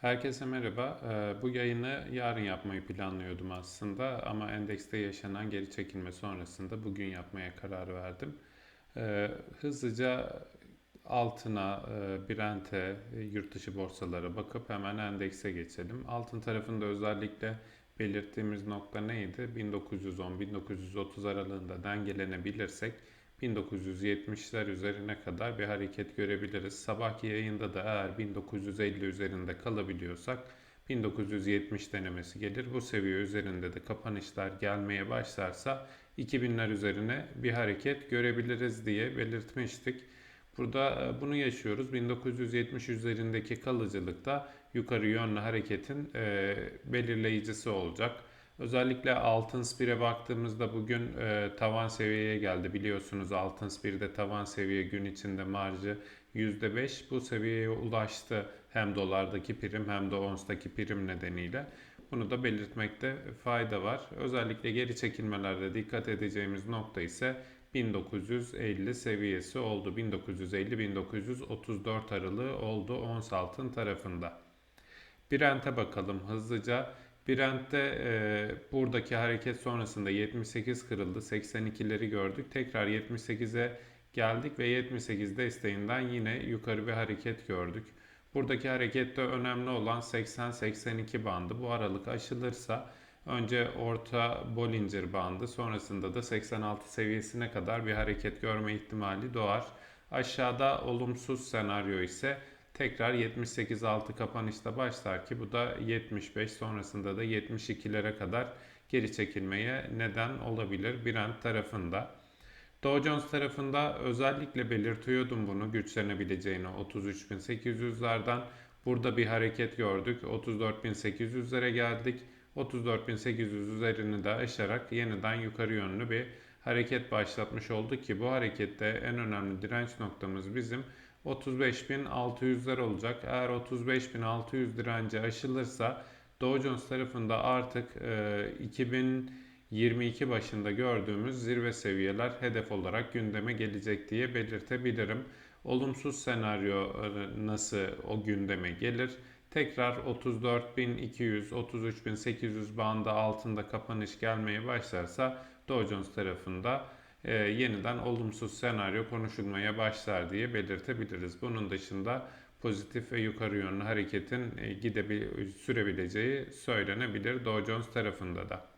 Herkese merhaba. Ee, Bu yayını yarın yapmayı planlıyordum aslında ama endekste yaşanan geri çekilme sonrasında bugün yapmaya karar verdim. Ee, Hızlıca altına, e, Brent'e, yurt dışı borsalara bakıp hemen endekse geçelim. Altın tarafında özellikle belirttiğimiz nokta neydi? 1910-1930 aralığında dengelenebilirsek 1970'ler üzerine kadar bir hareket görebiliriz. Sabahki yayında da eğer 1950 üzerinde kalabiliyorsak 1970 denemesi gelir. Bu seviye üzerinde de kapanışlar gelmeye başlarsa 2000'ler üzerine bir hareket görebiliriz diye belirtmiştik. Burada e, bunu yaşıyoruz. 1970 üzerindeki kalıcılıkta yukarı yönlü hareketin e, belirleyicisi olacak. Özellikle altın spire baktığımızda bugün e, tavan seviyeye geldi. Biliyorsunuz altın spirde tavan seviye gün içinde marjı %5. Bu seviyeye ulaştı hem dolardaki prim hem de onstaki prim nedeniyle. Bunu da belirtmekte fayda var. Özellikle geri çekilmelerde dikkat edeceğimiz nokta ise 1950 seviyesi oldu. 1950-1934 aralığı oldu ons altın tarafında. Brent'e bakalım hızlıca. Brent'te e, buradaki hareket sonrasında 78 kırıldı. 82'leri gördük. Tekrar 78'e geldik ve 78 desteğinden yine yukarı bir hareket gördük. Buradaki harekette önemli olan 80-82 bandı. Bu aralık aşılırsa önce orta Bollinger bandı sonrasında da 86 seviyesine kadar bir hareket görme ihtimali doğar. Aşağıda olumsuz senaryo ise tekrar 78 altı kapanışta başlar ki bu da 75 sonrasında da 72'lere kadar geri çekilmeye neden olabilir Brent tarafında. Dow Jones tarafında özellikle belirtiyordum bunu güçlenebileceğini 33.800'lerden. Burada bir hareket gördük. 34.800'lere geldik. 34.800 üzerini de aşarak yeniden yukarı yönlü bir hareket başlatmış oldu ki bu harekette en önemli direnç noktamız bizim 35.600'ler olacak. Eğer 35.600 direnci aşılırsa Dow Jones tarafında artık e, 2022 başında gördüğümüz zirve seviyeler hedef olarak gündeme gelecek diye belirtebilirim. Olumsuz senaryo e, nasıl o gündeme gelir? Tekrar 34.200, 33.800 bandı altında kapanış gelmeye başlarsa Dow Jones tarafında e, yeniden olumsuz senaryo konuşulmaya başlar diye belirtebiliriz. Bunun dışında pozitif ve yukarı yönlü hareketin e, gidebil sürebileceği söylenebilir Dow Jones tarafında da.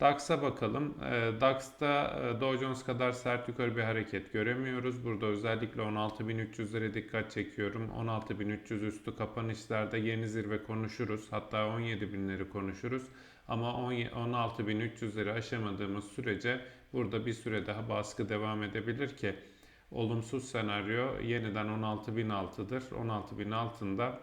DAX'a bakalım. E, DAX'ta e, Dow Jones kadar sert yukarı bir hareket göremiyoruz. Burada özellikle 16.300'lere dikkat çekiyorum. 16.300 üstü kapanışlarda yeni zirve konuşuruz. Hatta 17.000'leri konuşuruz. Ama 16.300'leri aşamadığımız sürece burada bir süre daha baskı devam edebilir ki olumsuz senaryo yeniden 16.000 altıdır. 16.000 altında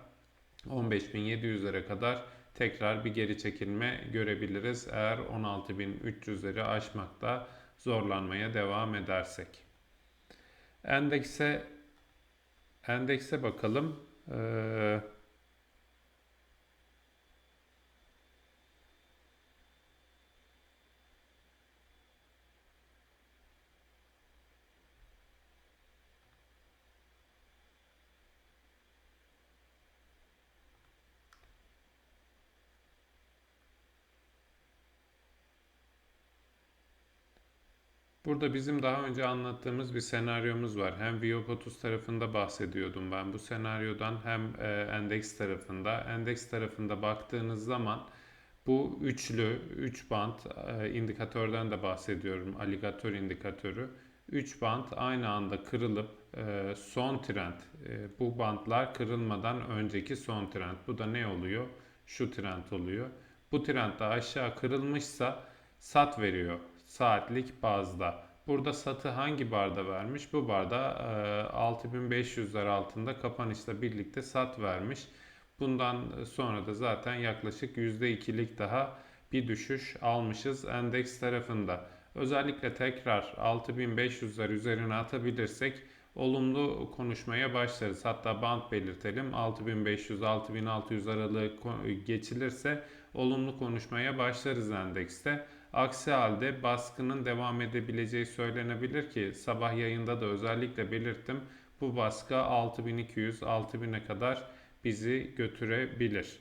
15.700'lere kadar tekrar bir geri çekilme görebiliriz eğer 16.300'leri aşmakta zorlanmaya devam edersek. Endekse endekse bakalım. Ee, Burada bizim daha önce anlattığımız bir senaryomuz var. Hem VIOP tarafında bahsediyordum ben bu senaryodan hem e, endeks tarafında. Endeks tarafında baktığınız zaman bu üçlü, üç band e, indikatörden de bahsediyorum. Aligatör indikatörü. 3 band aynı anda kırılıp e, son trend, bu bandlar kırılmadan önceki son trend. Bu da ne oluyor? Şu trend oluyor. Bu trend de aşağı kırılmışsa sat veriyor saatlik bazda. Burada satı hangi barda vermiş? Bu barda e, 6500'ler altında kapanışla birlikte sat vermiş. Bundan sonra da zaten yaklaşık %2'lik daha bir düşüş almışız endeks tarafında. Özellikle tekrar 6500'ler üzerine atabilirsek olumlu konuşmaya başlarız. Hatta band belirtelim 6500-6600 aralığı geçilirse olumlu konuşmaya başlarız endekste. Aksi halde baskının devam edebileceği söylenebilir ki sabah yayında da özellikle belirttim. Bu baskı 6200-6000'e kadar bizi götürebilir.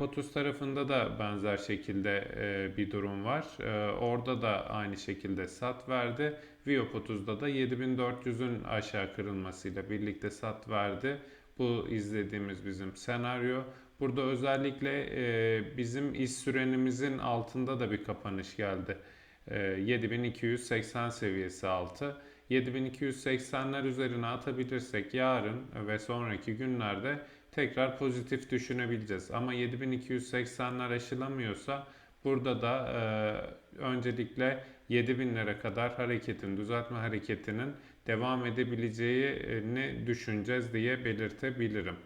30 tarafında da benzer şekilde e, bir durum var. E, orada da aynı şekilde sat verdi. Viyop 30'da da 7400'ün aşağı kırılmasıyla birlikte sat verdi. Bu izlediğimiz bizim senaryo. Burada özellikle e, bizim iş sürenimizin altında da bir kapanış geldi. E, 7280 seviyesi altı. 7280'ler üzerine atabilirsek yarın ve sonraki günlerde tekrar pozitif düşünebileceğiz. Ama 7280'ler aşılamıyorsa burada da e, öncelikle 7000'lere kadar hareketin, düzeltme hareketinin devam edebileceğini düşüneceğiz diye belirtebilirim.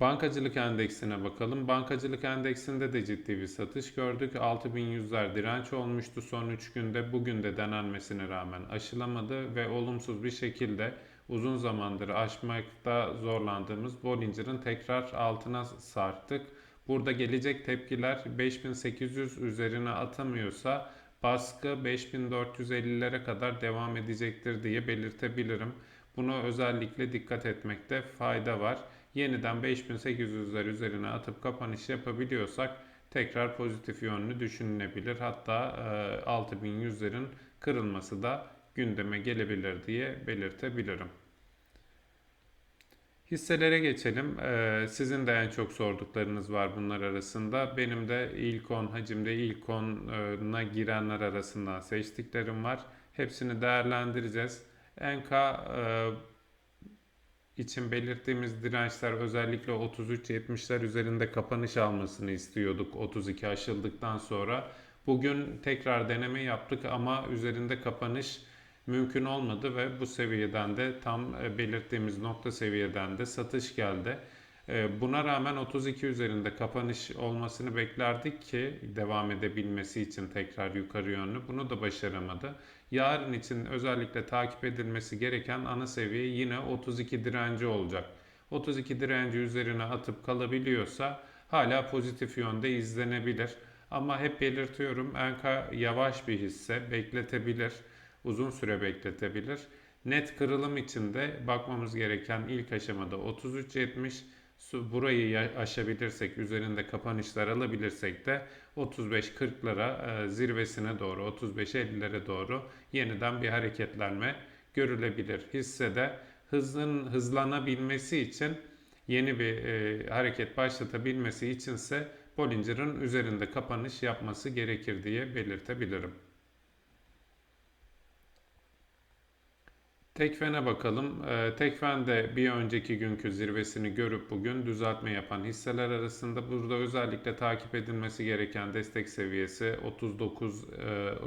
Bankacılık endeksine bakalım. Bankacılık endeksinde de ciddi bir satış gördük. 6100'ler direnç olmuştu son 3 günde. Bugün de denenmesine rağmen aşılamadı ve olumsuz bir şekilde uzun zamandır aşmakta zorlandığımız Bollinger'ın tekrar altına sarktık. Burada gelecek tepkiler 5800 üzerine atamıyorsa baskı 5450'lere kadar devam edecektir diye belirtebilirim. Buna özellikle dikkat etmekte fayda var. Yeniden 5800'ler üzerine atıp kapanış yapabiliyorsak tekrar pozitif yönlü düşünülebilir. Hatta 6100'lerin kırılması da gündeme gelebilir diye belirtebilirim. Hisselere geçelim. Ee, sizin de en çok sorduklarınız var bunlar arasında. Benim de ilk 10 hacimde ilk 10'a girenler arasından seçtiklerim var. Hepsini değerlendireceğiz. NK e, için belirttiğimiz dirençler özellikle 33-70'ler üzerinde kapanış almasını istiyorduk 32 aşıldıktan sonra. Bugün tekrar deneme yaptık ama üzerinde kapanış mümkün olmadı ve bu seviyeden de tam e, belirttiğimiz nokta seviyeden de satış geldi. E, buna rağmen 32 üzerinde kapanış olmasını beklerdik ki devam edebilmesi için tekrar yukarı yönlü. Bunu da başaramadı. Yarın için özellikle takip edilmesi gereken ana seviye yine 32 direnci olacak. 32 direnci üzerine atıp kalabiliyorsa hala pozitif yönde izlenebilir. Ama hep belirtiyorum enka yavaş bir hisse bekletebilir uzun süre bekletebilir. Net kırılım için de bakmamız gereken ilk aşamada 33.70 burayı aşabilirsek, üzerinde kapanışlar alabilirsek de 35-40'lara e, zirvesine doğru, 35-50'lere doğru yeniden bir hareketlenme görülebilir. Hissede hızın hızlanabilmesi için yeni bir e, hareket başlatabilmesi içinse Bollinger'ın üzerinde kapanış yapması gerekir diye belirtebilirim. Tekfen'e bakalım. Ee, Tekfen de bir önceki günkü zirvesini görüp bugün düzeltme yapan hisseler arasında burada özellikle takip edilmesi gereken destek seviyesi 39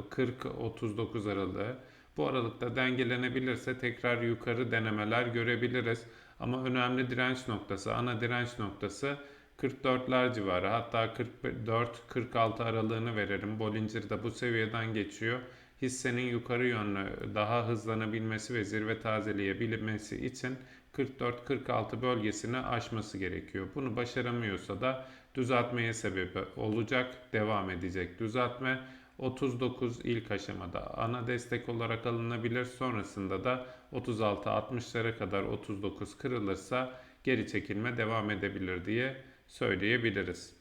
40 39 aralığı. Bu aralıkta dengelenebilirse tekrar yukarı denemeler görebiliriz. Ama önemli direnç noktası, ana direnç noktası 44'ler civarı hatta 44-46 aralığını verelim. Bollinger de bu seviyeden geçiyor hissenin yukarı yönlü daha hızlanabilmesi ve zirve tazeleyebilmesi için 44-46 bölgesini aşması gerekiyor. Bunu başaramıyorsa da düzeltmeye sebebi olacak, devam edecek düzeltme. 39 ilk aşamada ana destek olarak alınabilir. Sonrasında da 36-60'lara kadar 39 kırılırsa geri çekilme devam edebilir diye söyleyebiliriz.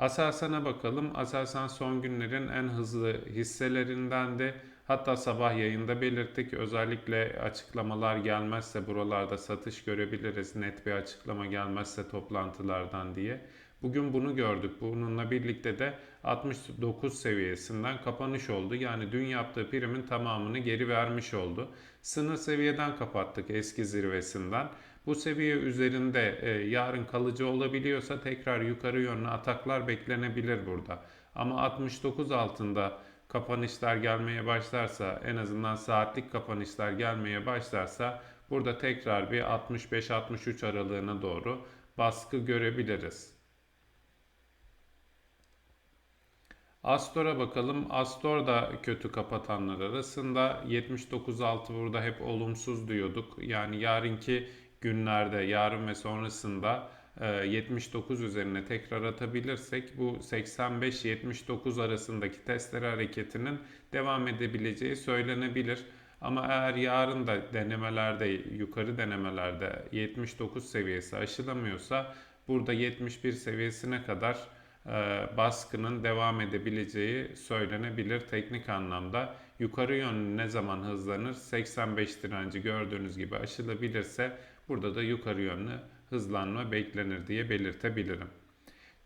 Aselsan'a bakalım. Aselsan son günlerin en hızlı hisselerinden de hatta sabah yayında belirttik. Özellikle açıklamalar gelmezse buralarda satış görebiliriz. Net bir açıklama gelmezse toplantılardan diye. Bugün bunu gördük. Bununla birlikte de 69 seviyesinden kapanış oldu. Yani dün yaptığı primin tamamını geri vermiş oldu. Sınır seviyeden kapattık eski zirvesinden. Bu seviye üzerinde e, yarın kalıcı olabiliyorsa tekrar yukarı yönlü ataklar beklenebilir burada. Ama 69 altında kapanışlar gelmeye başlarsa en azından saatlik kapanışlar gelmeye başlarsa burada tekrar bir 65-63 aralığına doğru baskı görebiliriz. Astor'a bakalım. Astor da kötü kapatanlar arasında 79.6 burada hep olumsuz diyorduk. Yani yarınki günlerde, yarın ve sonrasında 79 e, üzerine tekrar atabilirsek bu 85-79 arasındaki testler hareketinin devam edebileceği söylenebilir. Ama eğer yarın da denemelerde, yukarı denemelerde 79 seviyesi aşılamıyorsa burada 71 seviyesine kadar e, baskının devam edebileceği söylenebilir teknik anlamda. Yukarı yönlü ne zaman hızlanır? 85 direnci gördüğünüz gibi aşılabilirse burada da yukarı yönlü hızlanma beklenir diye belirtebilirim.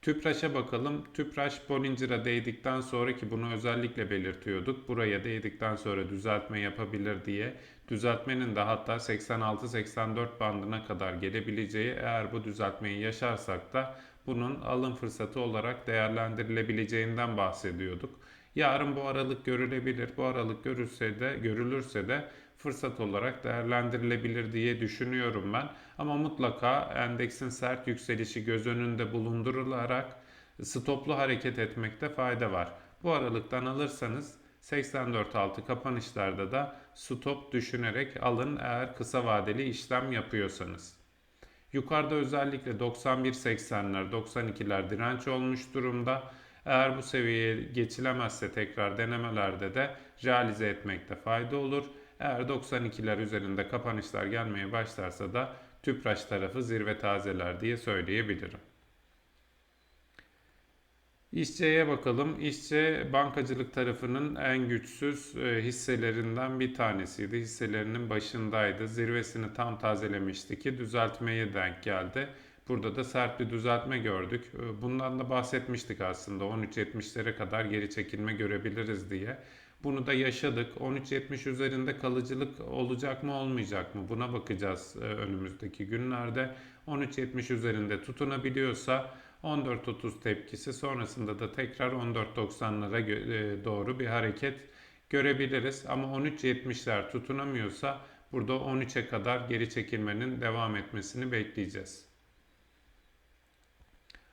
Tüpraş'a bakalım. Tüpraş Bollinger'a değdikten sonra ki bunu özellikle belirtiyorduk. Buraya değdikten sonra düzeltme yapabilir diye. Düzeltmenin de hatta 86-84 bandına kadar gelebileceği eğer bu düzeltmeyi yaşarsak da bunun alım fırsatı olarak değerlendirilebileceğinden bahsediyorduk. Yarın bu aralık görülebilir. Bu aralık görülse de görülürse de fırsat olarak değerlendirilebilir diye düşünüyorum ben. Ama mutlaka endeksin sert yükselişi göz önünde bulundurularak stoplu hareket etmekte fayda var. Bu aralıktan alırsanız 84.6 kapanışlarda da stop düşünerek alın eğer kısa vadeli işlem yapıyorsanız. Yukarıda özellikle 91.80'ler, 92'ler direnç olmuş durumda. Eğer bu seviyeye geçilemezse tekrar denemelerde de realize etmekte fayda olur. Eğer 92'ler üzerinde kapanışlar gelmeye başlarsa da Tüpraş tarafı zirve tazeler diye söyleyebilirim. İşçe'ye bakalım. İşçe bankacılık tarafının en güçsüz e, hisselerinden bir tanesiydi. Hisselerinin başındaydı. Zirvesini tam tazelemişti ki düzeltmeye denk geldi. Burada da sert bir düzeltme gördük. E, bundan da bahsetmiştik aslında. 13.70'lere kadar geri çekilme görebiliriz diye. Bunu da yaşadık. 13.70 üzerinde kalıcılık olacak mı olmayacak mı? Buna bakacağız e, önümüzdeki günlerde. 13.70 üzerinde tutunabiliyorsa 14.30 tepkisi sonrasında da tekrar 14.90'lara e, doğru bir hareket görebiliriz. Ama 13.70'ler tutunamıyorsa burada 13'e kadar geri çekilmenin devam etmesini bekleyeceğiz.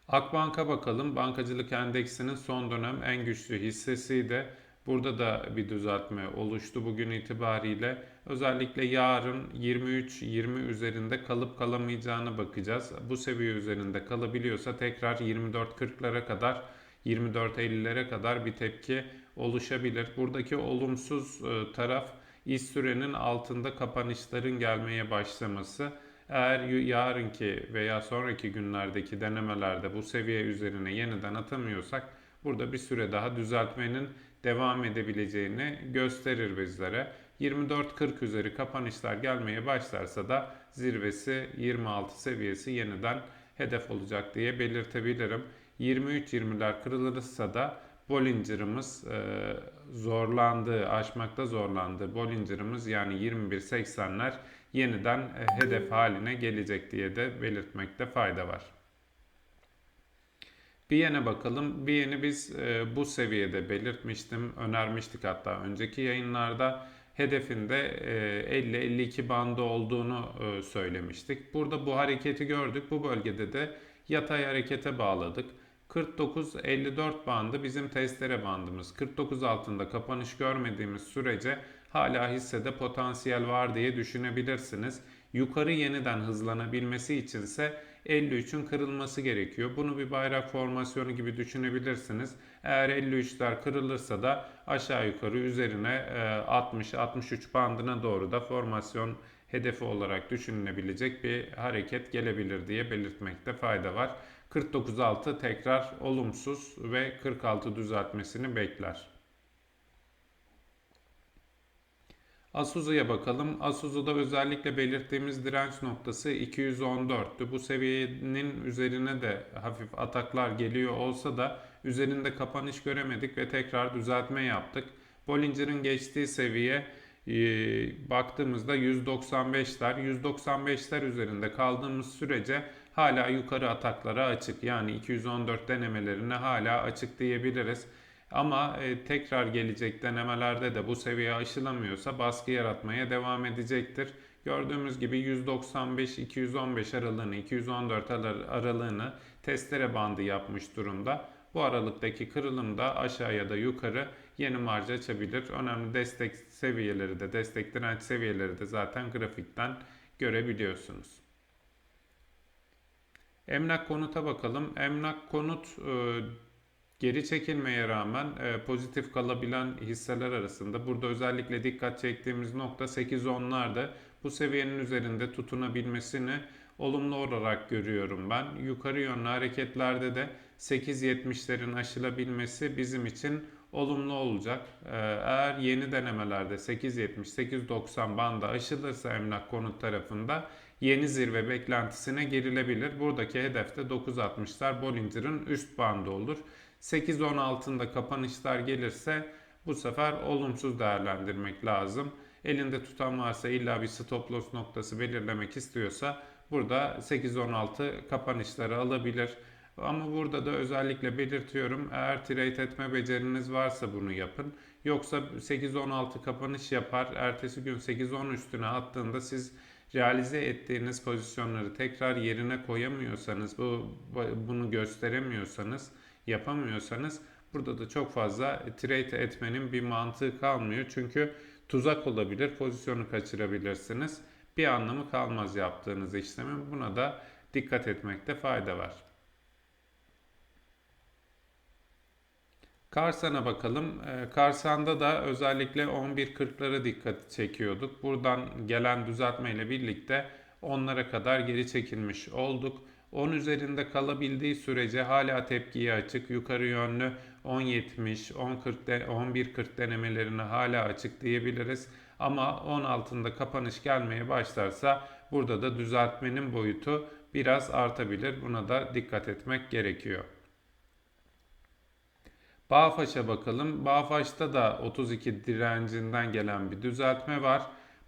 Akbank'a bakalım. Bankacılık endeksinin son dönem en güçlü hissesi de Burada da bir düzeltme oluştu bugün itibariyle. Özellikle yarın 23-20 üzerinde kalıp kalamayacağına bakacağız. Bu seviye üzerinde kalabiliyorsa tekrar 24-40'lara kadar 24-50'lere kadar bir tepki oluşabilir. Buradaki olumsuz e, taraf iş sürenin altında kapanışların gelmeye başlaması. Eğer yarınki veya sonraki günlerdeki denemelerde bu seviye üzerine yeniden atamıyorsak burada bir süre daha düzeltmenin devam edebileceğini gösterir bizlere. 24.40 üzeri kapanışlar gelmeye başlarsa da zirvesi 26 seviyesi yeniden hedef olacak diye belirtebilirim. 23-20'ler kırılırsa da Bollinger'ımız e, zorlandığı, aşmakta zorlandığı Bollinger'ımız yani 21.80'ler yeniden e, hedef haline gelecek diye de belirtmekte fayda var. Bir yene bakalım. Bir yeni biz e, bu seviyede belirtmiştim, önermiştik hatta önceki yayınlarda. Hedefinde e, 50-52 bandı olduğunu e, söylemiştik. Burada bu hareketi gördük. Bu bölgede de yatay harekete bağladık. 49-54 bandı bizim testere bandımız. 49 altında kapanış görmediğimiz sürece hala hissede potansiyel var diye düşünebilirsiniz. Yukarı yeniden hızlanabilmesi içinse 53'ün kırılması gerekiyor. Bunu bir bayrak formasyonu gibi düşünebilirsiniz. Eğer 53'ler kırılırsa da aşağı yukarı üzerine 60-63 e, bandına doğru da formasyon hedefi olarak düşünülebilecek bir hareket gelebilir diye belirtmekte fayda var. 49.6 tekrar olumsuz ve 46 düzeltmesini bekler. Asuzu'ya bakalım. Asuzu'da özellikle belirttiğimiz direnç noktası 214'tü. Bu seviyenin üzerine de hafif ataklar geliyor olsa da üzerinde kapanış göremedik ve tekrar düzeltme yaptık. Bollinger'ın geçtiği seviye e, baktığımızda 195'ler. 195'ler üzerinde kaldığımız sürece hala yukarı ataklara açık. Yani 214 denemelerine hala açık diyebiliriz. Ama e, tekrar gelecek denemelerde de bu seviye aşılamıyorsa baskı yaratmaya devam edecektir. Gördüğümüz gibi 195-215 aralığını, 214 aralığını testere bandı yapmış durumda. Bu aralıktaki kırılım da aşağı ya da yukarı yeni marj açabilir. Önemli destek seviyeleri de, destek direnç seviyeleri de zaten grafikten görebiliyorsunuz. Emlak konuta bakalım. Emlak konut e, Geri çekilmeye rağmen e, pozitif kalabilen hisseler arasında burada özellikle dikkat çektiğimiz nokta 8-10'larda bu seviyenin üzerinde tutunabilmesini olumlu olarak görüyorum ben. Yukarı yönlü hareketlerde de 8.70'lerin aşılabilmesi bizim için olumlu olacak. Ee, Eğer yeni denemelerde 8.70-8.90 bandı aşılırsa emlak konut tarafında yeni zirve beklentisine girilebilir. Buradaki hedef de 9.60'lar Bollinger'ın üst bandı olur. 8.10 altında kapanışlar gelirse bu sefer olumsuz değerlendirmek lazım. Elinde tutan varsa illa bir stop loss noktası belirlemek istiyorsa burada 8.16 kapanışları alabilir. Ama burada da özellikle belirtiyorum eğer trade etme beceriniz varsa bunu yapın. Yoksa 8.16 kapanış yapar ertesi gün 8.10 üstüne attığında siz realize ettiğiniz pozisyonları tekrar yerine koyamıyorsanız bu bunu gösteremiyorsanız yapamıyorsanız burada da çok fazla trade etmenin bir mantığı kalmıyor. Çünkü tuzak olabilir, pozisyonu kaçırabilirsiniz. Bir anlamı kalmaz yaptığınız işlemin. Buna da dikkat etmekte fayda var. Karsan'a bakalım. Ee, Karsan'da da özellikle 11.40'lara dikkat çekiyorduk. Buradan gelen düzeltmeyle birlikte onlara kadar geri çekilmiş olduk. 10 üzerinde kalabildiği sürece hala tepkiye açık. Yukarı yönlü 10.70, 10.40, 11.40 denemelerine hala açık diyebiliriz. Ama 10 altında kapanış gelmeye başlarsa burada da düzeltmenin boyutu biraz artabilir. Buna da dikkat etmek gerekiyor. Bağfaş'a bakalım. Bağfaş'ta da 32 direncinden gelen bir düzeltme var.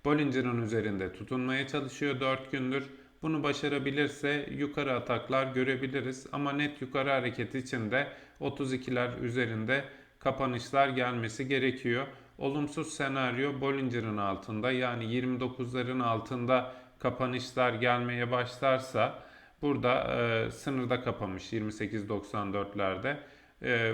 Bollinger'ın üzerinde tutunmaya çalışıyor 4 gündür. Bunu başarabilirse yukarı ataklar görebiliriz ama net yukarı hareket için de 32'ler üzerinde kapanışlar gelmesi gerekiyor. Olumsuz senaryo Bollinger'ın altında yani 29'ların altında kapanışlar gelmeye başlarsa burada e, sınırda kapamış 28.94'lerde. E,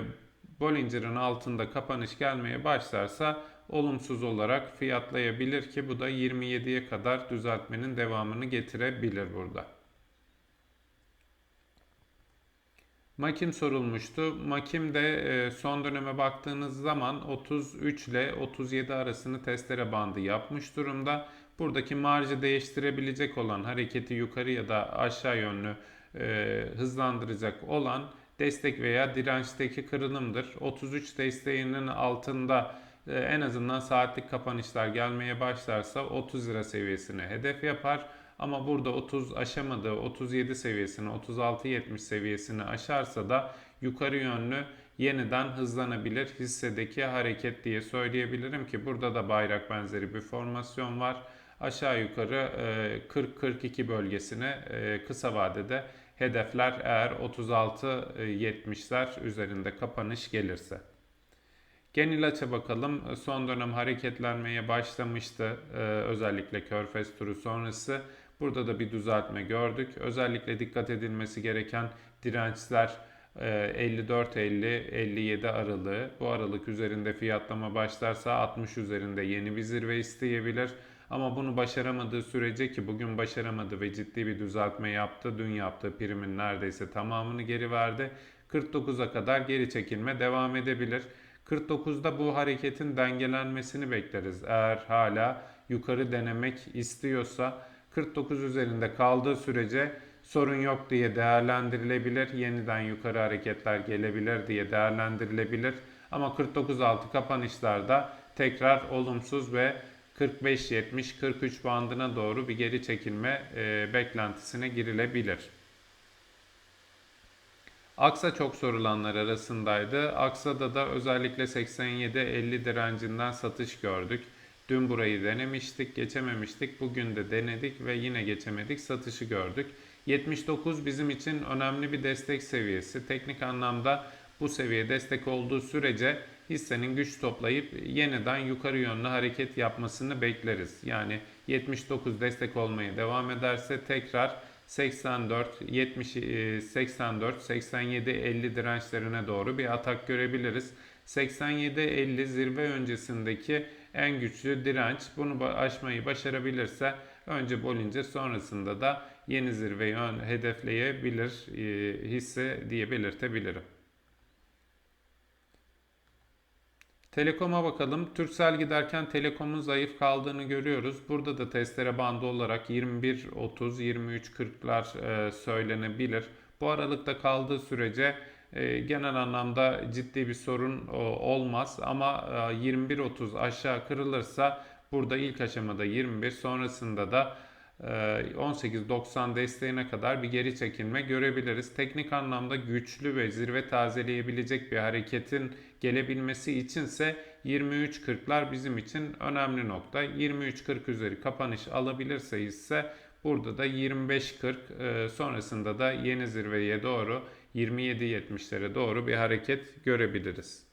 Bollinger'ın altında kapanış gelmeye başlarsa olumsuz olarak fiyatlayabilir ki bu da 27'ye kadar düzeltmenin devamını getirebilir burada. Makim sorulmuştu. Makim de e, son döneme baktığınız zaman 33 ile 37 arasını testere bandı yapmış durumda. Buradaki marjı değiştirebilecek olan hareketi yukarı ya da aşağı yönlü e, hızlandıracak olan destek veya dirençteki kırılımdır. 33 desteğinin altında en azından saatlik kapanışlar gelmeye başlarsa 30 lira seviyesine hedef yapar. Ama burada 30 aşamadığı 37 seviyesini 36-70 seviyesini aşarsa da yukarı yönlü yeniden hızlanabilir hissedeki hareket diye söyleyebilirim ki burada da bayrak benzeri bir formasyon var. Aşağı yukarı 40-42 e, bölgesine e, kısa vadede hedefler eğer 36-70'ler üzerinde kapanış gelirse. Genel açı bakalım. Son dönem hareketlenmeye başlamıştı. Ee, özellikle Körfez turu sonrası. Burada da bir düzeltme gördük. Özellikle dikkat edilmesi gereken dirençler 54-50-57 e, aralığı. Bu aralık üzerinde fiyatlama başlarsa 60 üzerinde yeni bir zirve isteyebilir. Ama bunu başaramadığı sürece ki bugün başaramadı ve ciddi bir düzeltme yaptı. Dün yaptığı primin neredeyse tamamını geri verdi. 49'a kadar geri çekilme devam edebilir. 49'da bu hareketin dengelenmesini bekleriz. Eğer hala yukarı denemek istiyorsa 49 üzerinde kaldığı sürece sorun yok diye değerlendirilebilir. Yeniden yukarı hareketler gelebilir diye değerlendirilebilir. Ama 49 altı kapanışlarda tekrar olumsuz ve 45-70-43 bandına doğru bir geri çekilme e, beklentisine girilebilir. Aksa çok sorulanlar arasındaydı. Aksa'da da özellikle 87-50 direncinden satış gördük. Dün burayı denemiştik, geçememiştik. Bugün de denedik ve yine geçemedik, satışı gördük. 79 bizim için önemli bir destek seviyesi. Teknik anlamda bu seviye destek olduğu sürece hissenin güç toplayıp yeniden yukarı yönlü hareket yapmasını bekleriz. Yani 79 destek olmaya devam ederse tekrar 84, 70, 84, 87, 50 dirençlerine doğru bir atak görebiliriz. 87, 50 zirve öncesindeki en güçlü direnç. Bunu aşmayı başarabilirse önce Bollinger sonrasında da yeni zirveyi hedefleyebilir e, hisse diye belirtebilirim. Telekom'a bakalım. Turkcell giderken Telekom'un zayıf kaldığını görüyoruz. Burada da testere bandı olarak 21-30-23-40'lar e, söylenebilir. Bu aralıkta kaldığı sürece e, genel anlamda ciddi bir sorun e, olmaz. Ama e, 21-30 aşağı kırılırsa burada ilk aşamada 21 sonrasında da 18.90 desteğine kadar bir geri çekilme görebiliriz. Teknik anlamda güçlü ve zirve tazeleyebilecek bir hareketin gelebilmesi içinse 23.40'lar bizim için önemli nokta. 23.40 üzeri kapanış alabilirse ise burada da 25.40 e, sonrasında da yeni zirveye doğru 27.70'lere doğru bir hareket görebiliriz.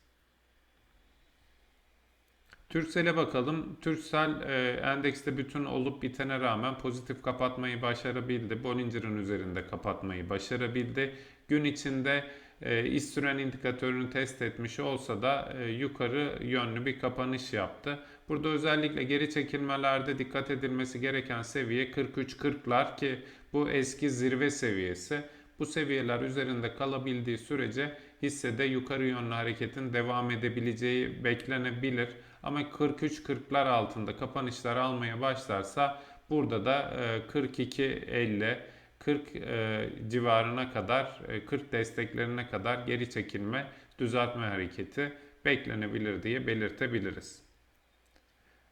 Türksel'e bakalım. Türksel e, endekste bütün olup bitene rağmen pozitif kapatmayı başarabildi. Bollinger'ın üzerinde kapatmayı başarabildi. Gün içinde e, iş süren indikatörünü test etmiş olsa da e, yukarı yönlü bir kapanış yaptı. Burada özellikle geri çekilmelerde dikkat edilmesi gereken seviye 43-40'lar ki bu eski zirve seviyesi. Bu seviyeler üzerinde kalabildiği sürece hissede yukarı yönlü hareketin devam edebileceği beklenebilir. Ama 43-40'lar altında kapanışlar almaya başlarsa burada da 42-50 40 e, civarına kadar 40 e, desteklerine kadar geri çekilme düzeltme hareketi beklenebilir diye belirtebiliriz.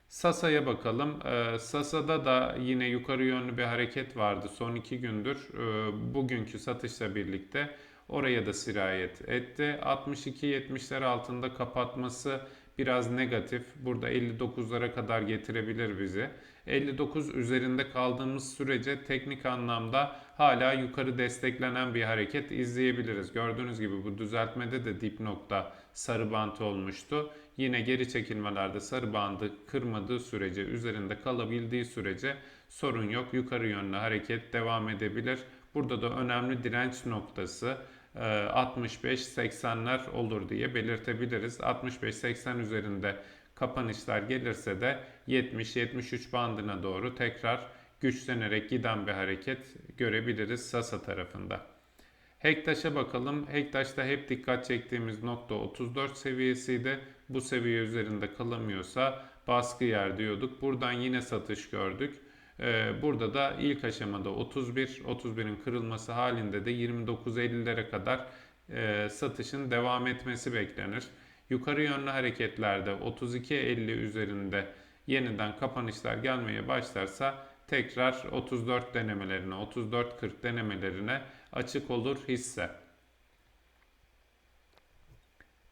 Sasa'ya bakalım. E, Sasa'da da yine yukarı yönlü bir hareket vardı son iki gündür. Bugünkü satışla birlikte oraya da sirayet etti. 62-70'ler altında kapatması biraz negatif. Burada 59'lara kadar getirebilir bizi. 59 üzerinde kaldığımız sürece teknik anlamda hala yukarı desteklenen bir hareket izleyebiliriz. Gördüğünüz gibi bu düzeltmede de dip nokta sarı bant olmuştu. Yine geri çekilmelerde sarı bandı kırmadığı sürece üzerinde kalabildiği sürece sorun yok. Yukarı yönlü hareket devam edebilir. Burada da önemli direnç noktası 65-80'ler e, olur diye belirtebiliriz. 65-80 üzerinde kapanışlar gelirse de 70-73 bandına doğru tekrar güçlenerek giden bir hareket görebiliriz Sasa tarafında. Hektaş'a bakalım. Hektaş'ta hep dikkat çektiğimiz nokta 34 seviyesiydi. Bu seviye üzerinde kalamıyorsa baskı yer diyorduk. Buradan yine satış gördük. Ee, burada da ilk aşamada 31, 31'in kırılması halinde de 29.50'lere kadar e, satışın devam etmesi beklenir. Yukarı yönlü hareketlerde 32.50 üzerinde yeniden kapanışlar gelmeye başlarsa tekrar 34 denemelerine, 34.40 denemelerine açık olur hisse.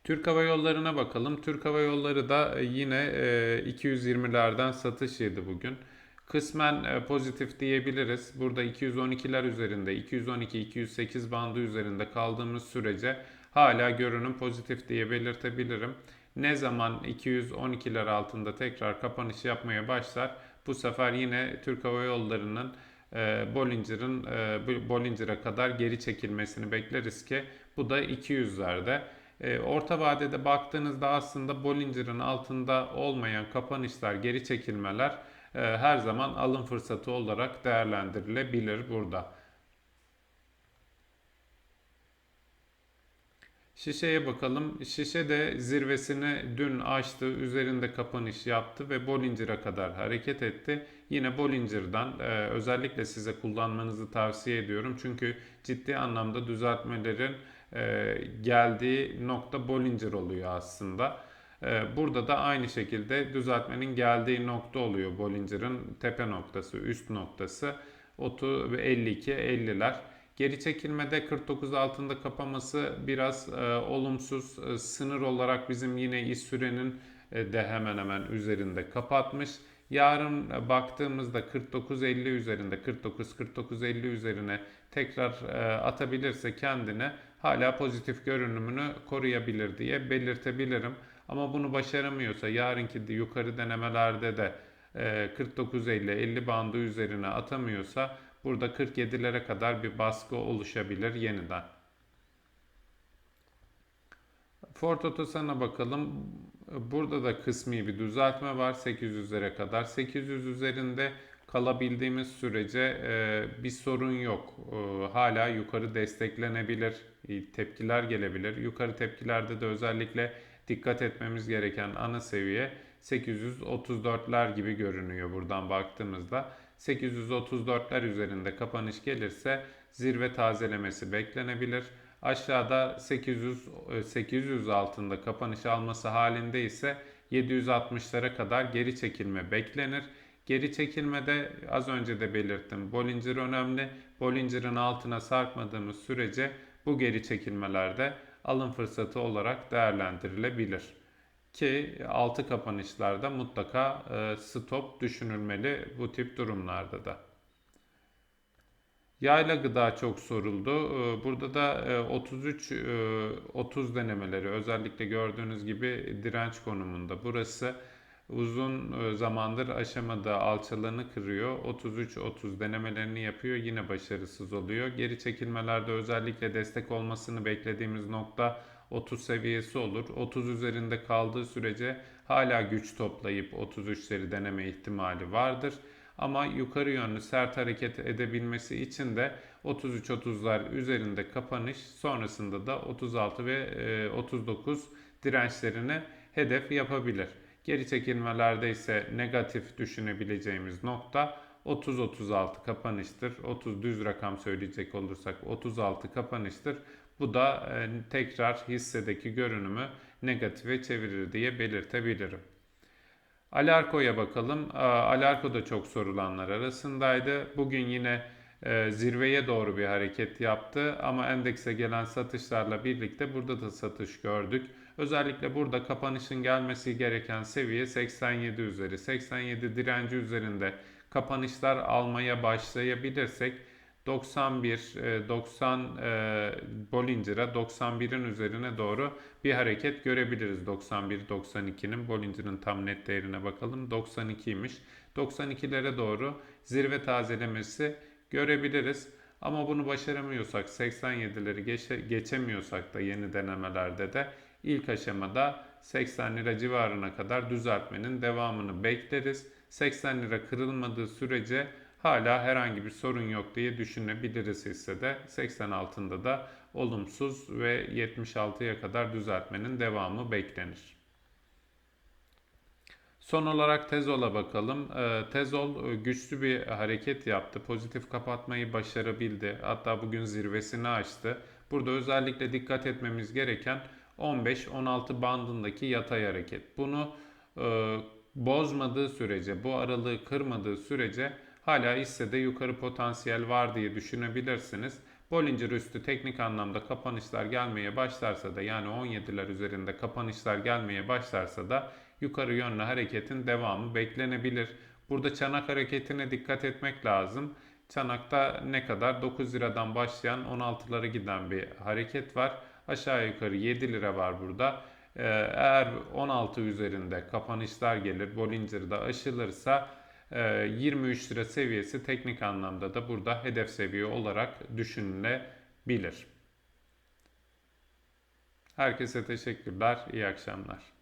Türk Hava Yolları'na bakalım. Türk Hava Yolları da yine 220'lerden e, satış yedi bugün. Kısmen e, pozitif diyebiliriz. Burada 212'ler üzerinde, 212-208 bandı üzerinde kaldığımız sürece hala görünüm pozitif diye belirtebilirim. Ne zaman 212'ler altında tekrar kapanış yapmaya başlar bu sefer yine Türk Hava Yolları'nın e, Bollinger'ın e, Bollinger'a kadar geri çekilmesini bekleriz ki bu da 200'lerde. E, orta vadede baktığınızda aslında Bollinger'ın altında olmayan kapanışlar, geri çekilmeler her zaman alım fırsatı olarak değerlendirilebilir burada. Şişeye bakalım. Şişe de zirvesini dün açtı, üzerinde kapanış yaptı ve Bollinger'a kadar hareket etti. Yine Bollinger'dan e, özellikle size kullanmanızı tavsiye ediyorum. Çünkü ciddi anlamda düzeltmelerin e, geldiği nokta Bollinger oluyor aslında. E, burada da aynı şekilde düzeltmenin geldiği nokta oluyor Bollinger'ın tepe noktası, üst noktası. 30 ve 52, 50'ler. Geri çekilmede 49 altında kapaması biraz e, olumsuz. E, sınır olarak bizim yine iş sürenin e, de hemen hemen üzerinde kapatmış. Yarın e, baktığımızda 49-50 üzerinde 49-49-50 üzerine tekrar e, atabilirse kendine hala pozitif görünümünü koruyabilir diye belirtebilirim. Ama bunu başaramıyorsa yarınki de yukarı denemelerde de e, 49-50-50 bandı üzerine atamıyorsa Burada 47'lere kadar bir baskı oluşabilir yeniden. Ford Otosan'a bakalım. Burada da kısmi bir düzeltme var 800'lere kadar. 800 üzerinde kalabildiğimiz sürece e, bir sorun yok. E, hala yukarı desteklenebilir, e, tepkiler gelebilir. Yukarı tepkilerde de özellikle dikkat etmemiz gereken ana seviye 834'ler gibi görünüyor buradan baktığımızda. 834'ler üzerinde kapanış gelirse zirve tazelemesi beklenebilir. Aşağıda 800 800 altında kapanış alması halinde ise 760'lara kadar geri çekilme beklenir. Geri çekilmede az önce de belirttim. Bollinger önemli. Bollinger'ın altına sarkmadığımız sürece bu geri çekilmelerde alım fırsatı olarak değerlendirilebilir. Ki altı kapanışlarda mutlaka e, stop düşünülmeli bu tip durumlarda da. Yayla gıda çok soruldu. Ee, Burada da e, 33 e, 30 denemeleri özellikle gördüğünüz gibi direnç konumunda. Burası uzun e, zamandır aşamadığı alçalanı kırıyor. 33-30 denemelerini yapıyor. Yine başarısız oluyor. Geri çekilmelerde özellikle destek olmasını beklediğimiz nokta 30 seviyesi olur. 30 üzerinde kaldığı sürece hala güç toplayıp 33'leri deneme ihtimali vardır. Ama yukarı yönlü sert hareket edebilmesi için de 33-30'lar üzerinde kapanış sonrasında da 36 ve e, 39 dirençlerini hedef yapabilir. Geri çekilmelerde ise negatif düşünebileceğimiz nokta 30-36 kapanıştır. 30 düz rakam söyleyecek olursak 36 kapanıştır. Bu da e, tekrar hissedeki görünümü negatife çevirir diye belirtebilirim. Alarko'ya bakalım. Alarko da çok sorulanlar arasındaydı. Bugün yine e, zirveye doğru bir hareket yaptı ama endekse gelen satışlarla birlikte burada da satış gördük. Özellikle burada kapanışın gelmesi gereken seviye 87 üzeri. 87 direnci üzerinde kapanışlar almaya başlayabilirsek 91, e, 90 e, Bollinger'a 91'in üzerine doğru bir hareket görebiliriz. 91-92'nin Bollinger'ın tam net değerine bakalım. 92'ymiş. 92'lere doğru zirve tazelemesi görebiliriz. Ama bunu başaramıyorsak 87'leri geçe, geçemiyorsak da yeni denemelerde de ilk aşamada 80 lira civarına kadar düzeltmenin devamını bekleriz. 80 lira kırılmadığı sürece hala herhangi bir sorun yok diye düşünebiliriz hissede. 80 altında da olumsuz ve 76'ya kadar düzeltmenin devamı beklenir. Son olarak Tezol'a bakalım. Ee, Tezol e, güçlü bir hareket yaptı. Pozitif kapatmayı başarabildi. Hatta bugün zirvesini açtı. Burada özellikle dikkat etmemiz gereken 15-16 bandındaki yatay hareket. Bunu e, bozmadığı sürece, bu aralığı kırmadığı sürece hala hissede yukarı potansiyel var diye düşünebilirsiniz. Bollinger üstü teknik anlamda kapanışlar gelmeye başlarsa da yani 17'ler üzerinde kapanışlar gelmeye başlarsa da yukarı yönlü hareketin devamı beklenebilir. Burada çanak hareketine dikkat etmek lazım. Çanakta ne kadar 9 liradan başlayan 16'lara giden bir hareket var. Aşağı yukarı 7 lira var burada. Ee, eğer 16 üzerinde kapanışlar gelir, Bollinger'da aşılırsa 23 e, lira seviyesi teknik anlamda da burada hedef seviye olarak düşünülebilir. Herkese teşekkürler, iyi akşamlar.